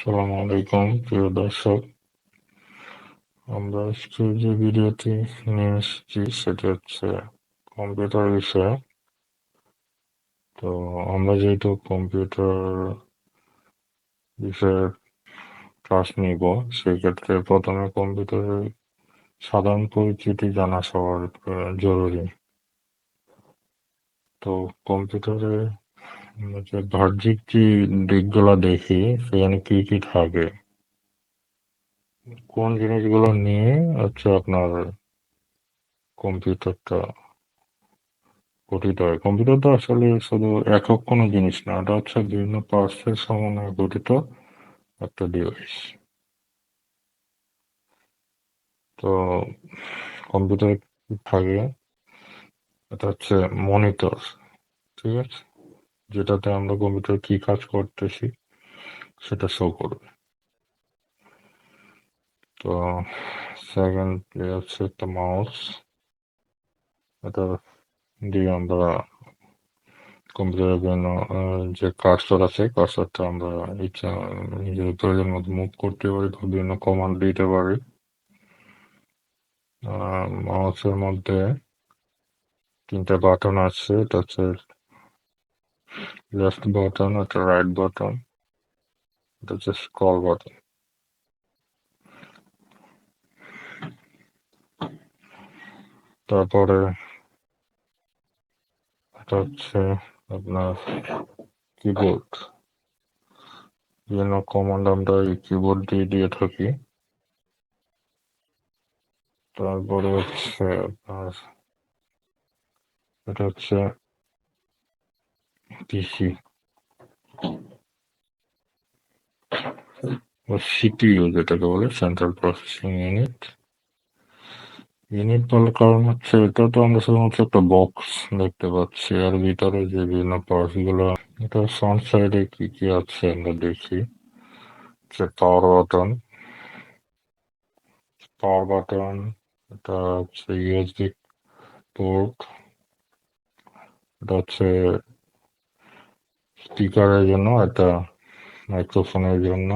আসসালামু আলাইকুম, প্রিয় দর্শক। আমরা আজকে যে ভিডিওটি নিয়ে এসেছি, সেটি হচ্ছে কম্পিউটার বিষয়ে। তো আমরা যেহেতু কম্পিউটার বিষয়ে ক্লাস নিব, সেক্ষেত্রে প্রথমে কম্পিউটারের সাধারণ পরিচিতি জানা সবার জরুরি। তো কম্পিউটারে আমরা যে বাহ্যিক যে দিকগুলো দেখি সেখানে কি কি থাকে। কোন জিনিসগুলো নিয়ে হচ্ছে আপনার কম্পিউটারটা গঠিত হয়। কম্পিউটার তো আসলে শুধু একক কোনো জিনিস না এটা হচ্ছে বিভিন্ন পার্টসের সমন্বয়ে গঠিত একটা ডিভাইস তো কম্পিউটার থাকে, এটা হচ্ছে মনিটর, ঠিক আছে? যেটাতে আমরা কম্পিউটার কি কাজ করতেছি, সেটা শো করবে। তো সেকেন্ড হচ্ছে একটা মাউস এটা দিয়ে আমরা কম্পিউটারের জন্য যে কার্সর আছে কার্সরটা আমরা ইচ্ছা, নিজের প্রয়োজন মতো মুভ করতে পারি, বিভিন্ন কমান্ড দিতে পারি। মাউসের মধ্যে তিনটা বাটন আছে, এটা হচ্ছে লেফট বাটন একটা রাইট বাটন এটা হচ্ছে স্ক্রল বাটন তারপরে এটা হচ্ছে আপনার কিবোর্ড বিভিন্ন কমান্ড আমরা এই কিবোর্ড দিয়ে দিয়ে থাকি। তারপরে হচ্ছে আপনার, এটা হচ্ছে পিসি ও যেটাকে বলে সেন্ট্রাল প্রসেসিং ইউনিট ইউনিট বলার কারণ হচ্ছে, এটা তো আমরা শুধুমাত্র একটা বক্স দেখতে পাচ্ছি, আর ভিতরে যে বিভিন্ন পার্টসগুলো, এটা ফ্রন্ট সাইডে কি কি আছে আমরা দেখি। যে পাওয়ার বাটন পাওয়ার বাটন এটা হচ্ছে ইউএসবি পোর্ট এটা হচ্ছে স্পিকারের জন্য এটা মাইক্রোফোনের জন্য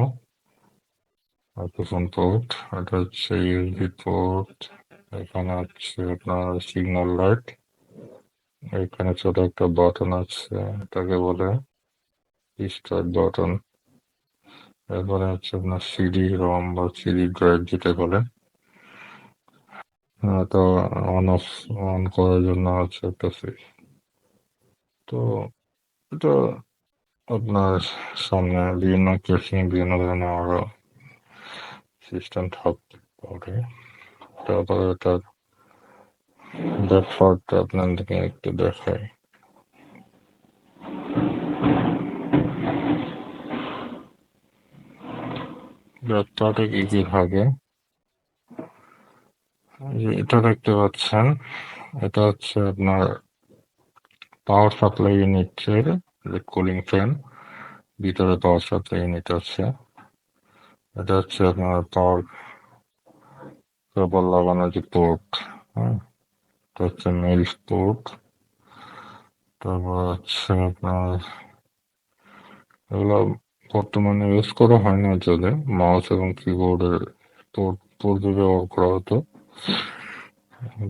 মাইক্রোফোন পোর্ট এটা হচ্ছে ইউএসবি পোর্ট এখানে হচ্ছে আপনার সিগন্যাল লাইট এখানে ছোট একটা বাটন আছে এটাকে বলে স্টার্ট বাটন এরপরে হচ্ছে আপনার সিডি রম বা সিডি ড্রাইভ যেটা বলে আহ, তো অন অফ অন করার জন্য আছে একটা সুইচ তো এটা আপনার সামনে বিভিন্ন কেসিং বিভিন্ন ধরনের আরও সিস্টেম থাকতে পারে। তারপরে এটার ব্যাকপার্টটা আপনাদেরকে একটু দেখাই। ব্যাকপার্টে কি কি থাকে এটা দেখতে পাচ্ছেন, এটা হচ্ছে আপনার পাওয়ার সাপ্লাই ইউনিটের কুলিং ফ্যান ভিতরে পাওয়ার সাপ্লাই ইউনিট আছে এটা হচ্ছে আপনার পাওয়ার কেবল লাগানো যে পোর্ট হ্যাঁ? এটা হচ্ছে মেল পোর্ট তারপর হচ্ছে আপনার এগুলো বর্তমানে ইউজ করা হয় না যদি মাউস এবং কিবোর্ডের পোর্ট পূর্বে ব্যবহার করা হতো।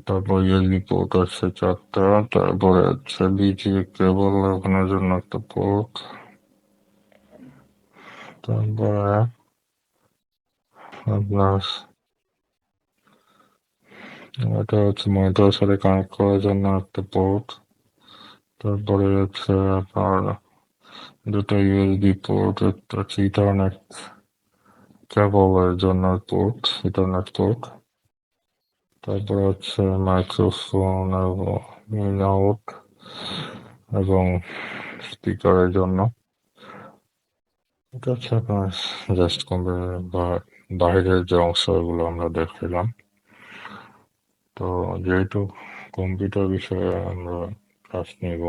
তারপর ইউএসবি পোর্ট আছে চারটা, তারপরে হচ্ছে বিজি কেবল লাগানোর জন্য একটা পোর্ট তারপরে আপনার এটা হচ্ছে মনিটরের সাথে কানেক্ট করার জন্য একটা পোর্ট তারপরে হচ্ছে আপনার দুটো ইউএসবি পোর্ট একটা ইথারনেট কেবলের জন্য পোর্ট ইথারনেট পোর্ট তারপরে হচ্ছে মাইক্রোফোন এবং এবং স্পিকারের জন্য। এটা হচ্ছে আপনার জাস্ট কম্পিউটার বা বাইরের যে অংশ এগুলো আমরা দেখলাম তো যেহেতু কম্পিউটার বিষয়ে আমরা ক্লাস নিব,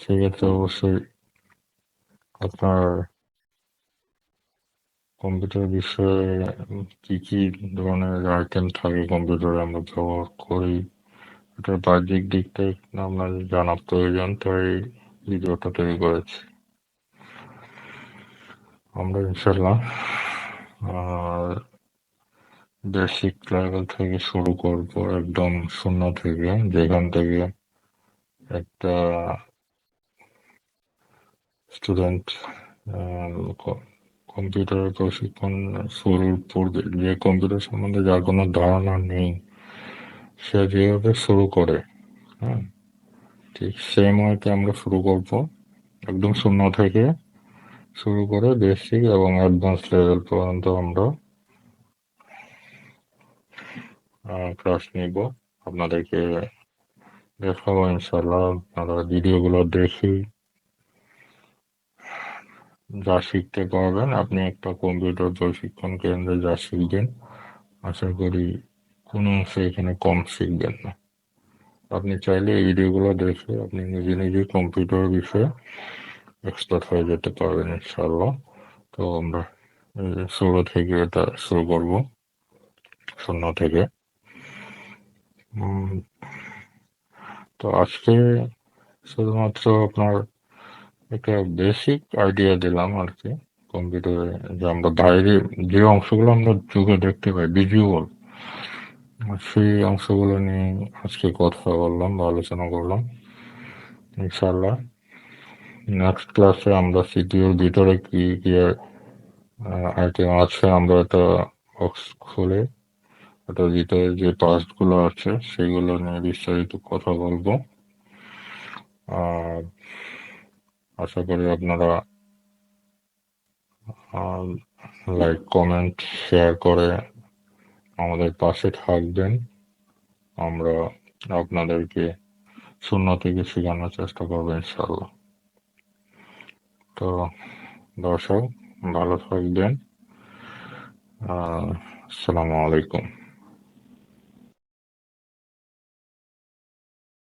সেক্ষেত্রে অবশ্যই আপনার কম্পিউটার বিষয়ে কি কি ধরনের আইটেম থাকে কম্পিউটারে আমরা ব্যবহার করি। এটার বাহ্যিক দিকটা আপনার জানা প্রয়োজন, তাই ভিডিওটা তৈরি করেছি। আমরা ইনশাল্লাহ বেসিক লেভেল থেকে শুরু করব, একদম শূন্য থেকে, যেখান থেকে একটা স্টুডেন্ট কম্পিউটার প্রশিক্ষণ শুরুর পূর্বে যে কম্পিউটার সম্বন্ধে যার কোনো ধারণা নেই, সে যেভাবে শুরু করে হ্যাঁ ঠিক সেম ওয়েতে আমরা শুরু করব। একদম শূন্য থেকে শুরু করে বেসিক এবং অ্যাডভান্স লেভেল পর্যন্ত আমরা ক্লাস নিব। আপনাদেরকে দেখাবো ইনশাল্লাহ আপনারা ভিডিওগুলো দেখেই যা শিখতে পারবেন। আপনি একটা কম্পিউটার প্রশিক্ষণ কেন্দ্রে যা শিখবেন, আশা করি কোনো অংশে এখানে কম শিখবেন না। আপনি চাইলে এই ভিডিওগুলো দেখে আপনি নিজে নিজে কম্পিউটার বিষয়ে এক্সপার্ট হয়ে যেতে পারবেন ইনশাল্লাহ তো আমরা শুরু থেকে এটা শুরু করব, শূন্য থেকে। তো আজকে শুধুমাত্র আপনার একটা বেসিক আইডিয়া দিলাম আর কি। কম্পিউটারে যে আমরা বাইরে যে অংশগুলো আমরা চোখে দেখতে পাই ভিজুয়াল সেই অংশগুলো নিয়ে আজকে কথা বললাম বা আলোচনা করলাম ইনশাল্লাহ নেক্সট ক্লাসে আমরা সিপিউর ভিতরে কি কি আইটেম আছে আমরা এটা বক্স খুলে এটার ভিতরে যে পার্টসগুলো আছে, সেগুলো নিয়ে বিস্তারিত কথা বলব। আর আশা করি আপনারা লাইক কমেন্ট শেয়ার করে আমাদের পাশে থাকবেন। আমরা আপনাদেরকে শূন্য থেকে শেখানোর চেষ্টা করব ইনশাল্লাহ তো দর্শক, ভালো থাকবেন। আসসালামু আলাইকুম।